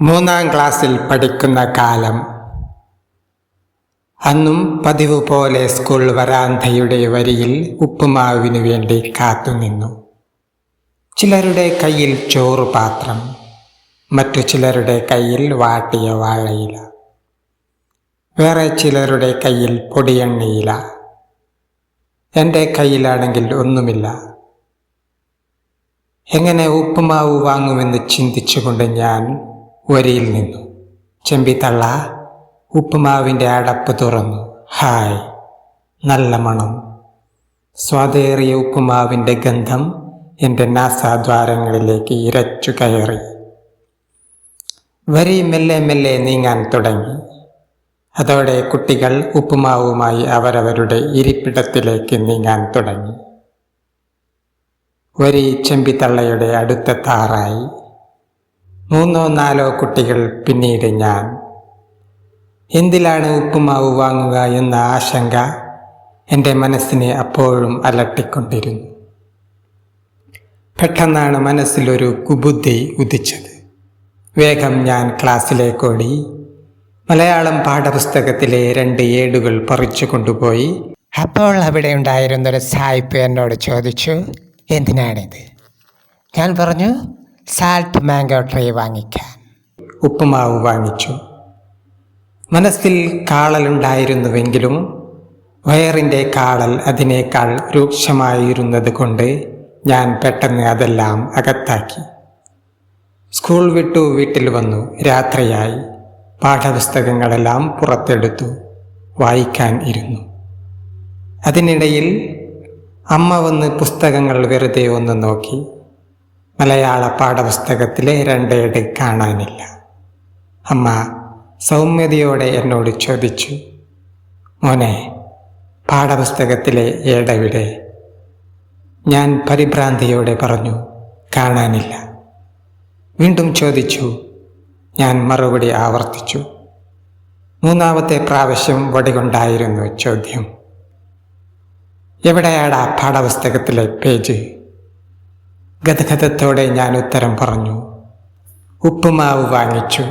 മൂന്നാം ക്ലാസ്സിൽ പഠിക്കുന്ന കാലം. അന്നും പതിവ് പോലെ സ്കൂൾ വരാന്തയുടെ വരിയിൽ ഉപ്പുമാവിനു വേണ്ടി കാത്തുനിന്നു ചിലരുടെ കയ്യിൽ ചോറ് പാത്രം മറ്റു ചിലരുടെ കയ്യിൽ വാട്ടിയ വാഴയില. വേറെ ചിലരുടെ കയ്യിൽ പൊടിയെണ്ണയില. എന്റെ കയ്യിലാണെങ്കിൽ ഒന്നുമില്ല. എങ്ങനെ ഉപ്പുമാവ് വാങ്ങുമെന്ന് ചിന്തിച്ചുകൊണ്ട് ഞാൻ വരിയിൽ നിന്നു. ചെമ്പിത്തള്ള ഉപ്പുമാവിന്റെ അടപ്പ് തുറന്നു. ഹായ് നല്ല മണം. സ്വാദേറിയ ഉപ്പുമാവിന്റെ ഗന്ധം എന്റെ നാസാദ്വാരങ്ങളിലേക്ക് ഇരച്ചു കയറി. വരി മെല്ലെ മെല്ലെ നീങ്ങാൻ തുടങ്ങി. അതോടെ കുട്ടികൾ ഉപ്പുമാവുമായി അവരവരുടെ ഇരിപ്പിടത്തിലേക്ക് നീങ്ങാൻ തുടങ്ങി. വരി ചെമ്പിത്തള്ളയുടെ അടുത്ത താറായി. മൂന്നോ നാലോ കുട്ടികൾ പിന്നീട് ഞാൻ. എന്തിലാണ് ഉപ്പുമാവ് വാങ്ങുക എന്ന ആശങ്ക എന്റെ മനസ്സിനെ അപ്പോഴും അലട്ടിക്കൊണ്ടിരുന്നു. പെട്ടെന്നാണ് മനസ്സിലൊരു കുബുദ്ധി ഉദിച്ചത്. വേഗം ഞാൻ ക്ലാസ്സിലേക്കോടി. മലയാളം പാഠപുസ്തകത്തിലെ രണ്ട് ഏടുകൾ പറിച്ചു കൊണ്ടുപോയി. അപ്പോൾ അവിടെ ഉണ്ടായിരുന്നൊരു സായിപ്പ് എന്നോട് ചോദിച്ചു എന്തിനാണിത്? ഞാൻ പറഞ്ഞു സാൾട്ട് മാംഗോ ട്രേ വാങ്ങിക്കാൻ. ഉപ്പുമാവ് വാങ്ങിച്ചു. മനസ്സിൽ കാളലുണ്ടായിരുന്നുവെങ്കിലും വയറിന്റെ കാളൽ അതിനേക്കാൾ രൂക്ഷമായിരുന്നത് കൊണ്ട് ഞാൻ പെട്ടെന്ന് അതെല്ലാം അകത്താക്കി. സ്കൂൾ വിട്ടു വീട്ടിൽ വന്നു. രാത്രിയായി. പാഠപുസ്തകങ്ങളെല്ലാം പുറത്തെടുത്തു. വായിക്കാൻ ഇരുന്നു. അതിനിടയിൽ അമ്മ വന്ന് പുസ്തകങ്ങൾ വെറുതെ ഒന്ന് നോക്കി. മലയാള പാഠപുസ്തകത്തിലെ രണ്ടേട് കാണാനില്ല. അമ്മ സൗമ്യതയോടെ എന്നോട് ചോദിച്ചു മോനെ പാഠപുസ്തകത്തിലെ ഏടവിടെ? ഞാൻ പരിഭ്രാന്തിയോടെ പറഞ്ഞു കാണാനില്ല. വീണ്ടും ചോദിച്ചു ഞാൻ മറുപടി ആവർത്തിച്ചു മൂന്നാമത്തെ പ്രാവശ്യം വടികൊണ്ടായിരുന്നു ചോദ്യം. എവിടെയാടാ പാഠപുസ്തകത്തിലെ പേജ്? ഗതഗതത്തോടെ ഞാൻ ഉത്തരം പറഞ്ഞു. ഉപ്പുമാവ് വാങ്ങിച്ചു.